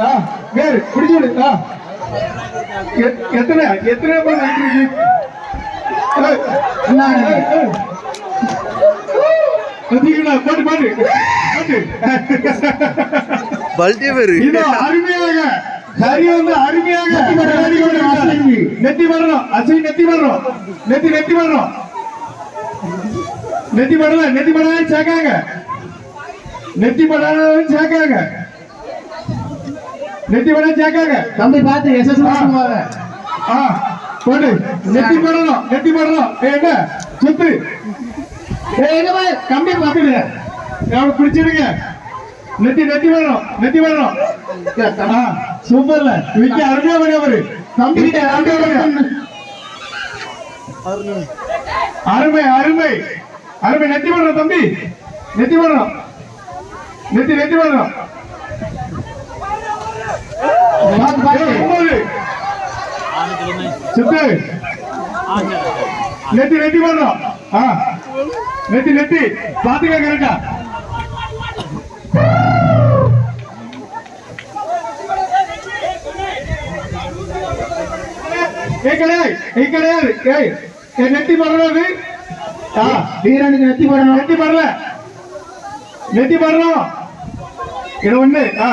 ஆ வேறு பிடிச்சு விடு ஆ. எ- எத்தனை எத்தனை பேர். பாத்தீங்களா? போட்டு போட்டு. போட்டு. பல்ட்டி பேரு. அருமையாக. சரி வந்து அருமையாக. நெத்தி வரணும் அசை நெத்தி வரணும் நெத்தி நெத்தி வரணும் நெத்தி படல நெத்தி படல சேர்க்காங்க நெத்தி படல சேர்க்காங்க நெத்தி படல சேர்க்காங்க தம்பி பார்த்து எஸ் போடு. நெத்தி படணும். நெத்தி படணும். ஏய், என்ன? சுத்து. கம்பி பார்த்துடுங்க அவனுக்கு பிடிச்சிருங்க நெத்தி நெத்தி வரணும் நெத்தி வரணும் சூப்பர்ல. விக்கி அருமையா பண்ணி அவரு. தம்பி கிட்ட அருமையா பண்ணி. அருமை. அருமை அருமை. நெத்தி வரணும் தம்பி. நெத்தி வரணும் நெத்தி நெத்தி வரணும். சித்து நெத்தி நெத்தி வரணும் நெத்தி நெத்தி. பாத்துக்க கரெக்டா கிடையாது நெத்தி படுறது வீரனுக்கு நெத்தி போடணும் நெத்தி படல. நெத்தி படணும் இது ஒண்ணு ஆ.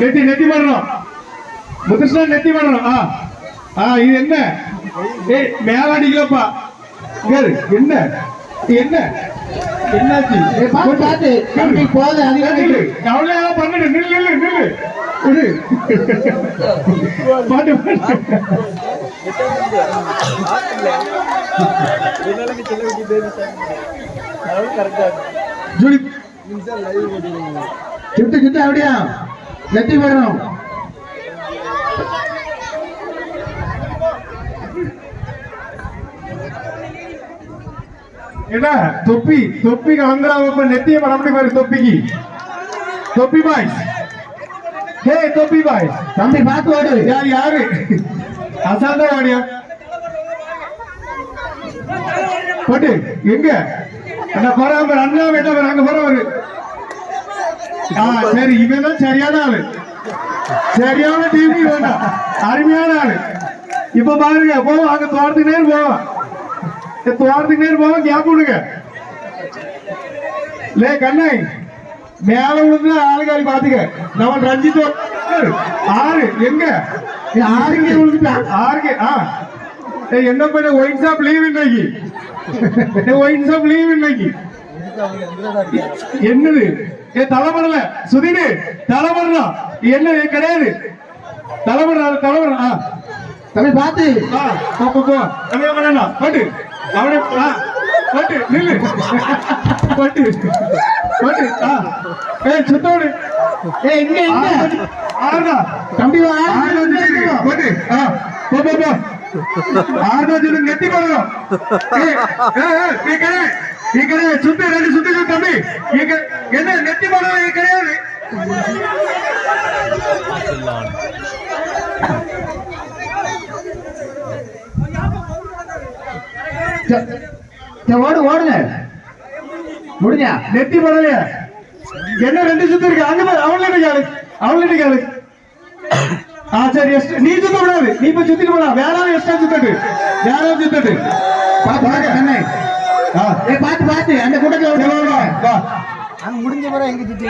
நெத்தி நெத்தி படணும். முத்துஸ்னா நெத்தி படணும். ஆ. ஆ இது என்ன? ஏய் மேல அடிக்கலப்பா. இங்க இரு. என்ன? என்ன? என்னாச்சு? பார்த்து பார்த்து அதிகம் நில்லு. அவ்வளவு பண்ணிடு. நில்லு நில்லு நில்லு. இரு. பாட்டு பாட்டு. ஜூலி. சுட்டு சுட்டு அப்படியா? நெத்தி போடணும். என்ன? தொப்பி தொப்பி கலந்துராம நெத்திய படம் பாரு தொப்பிக்கு. தொப்பி பாய்ஸ் ஹே தொப்பி பாய்ஸ் தம்பி பார்த்து ஓடு. யார் யாரு? அசாந்த வாடியா? போட்டு எங்க? அந்த போறாம அண்ணா வேண்டாம் அங்க போறவரு. ஆ சரி இவன் தான் சரியான ஆளு. சரியான டிவி வேண்டாம். அருமையான ஆளு. இப்ப பாருங்க போவோம் அங்க தோட்டத்துக்கு நேரம் போவோம் தோட்டத்துக்கு நேரம் போவோம் கேப் விடுங்க. லே கண்ணை. மேல விழுந்து ஆளுகாரி பாத்துக்க. நம்ம ரஞ்சித் ஒரு- ஆறு எங்க? ஆறுக்கு விழுந்துட்டான் ஆறுக்கு ஆ. ஏய், என்ன பண்ண ஒயிட் ஷாப் லீவ் இன்னைக்கு. ஒயின் ஷாப் லீவ் இன்னைக்கு. என்னது? ஏ தலைப்படல சுதீனு தலைப்படலாம் என்ன கிடையாது. தலைப்பட ஆ. தம்பி பார்த்து ஆ போ போ போ. அப்படியே பண்ணலாம் பட்டு. ஆ பட்டு. நில்லு. பட்டு. பட்டு. ஆ. ஏய் சுத்தோடு. ஏய் இங்க இங்க ஆறுடா. தம்பி வா. ஆறு வந்து பட்டு. ஆ போ போ போ. ஆறு வந்து நெத்தி போடணும் ஏய் ஏய் ஏய், நீ கிடையாது நீ கிடையாது சுத்து ரெண்டு சுத்து சுத்து தம்பி. நீ என்ன நெத்தி போடணும் நீ ஓடு ஓடுங்க. முடிஞ்ச நெத்தி போடலையா? என்ன ரெண்டு சுத்தி இருக்கு? அங்க பாரு கேளு கேளு. ஆ சரி எஸ்ட் நீ சுத்த கூடாது. நீ இப்ப சுத்திட்டு போலாம் வேற ஆள் எக்ஸ்ட்ரா சுத்தட்டு. வேற ஆள் சுத்தட்டு பார்த்து பார்த்து கண்ணை ஆ ஏய் பார்த்து பார்த்து அந்த கூட்டத்துல வா, முடிஞ்ச பிறகு எங்க சுத்தி?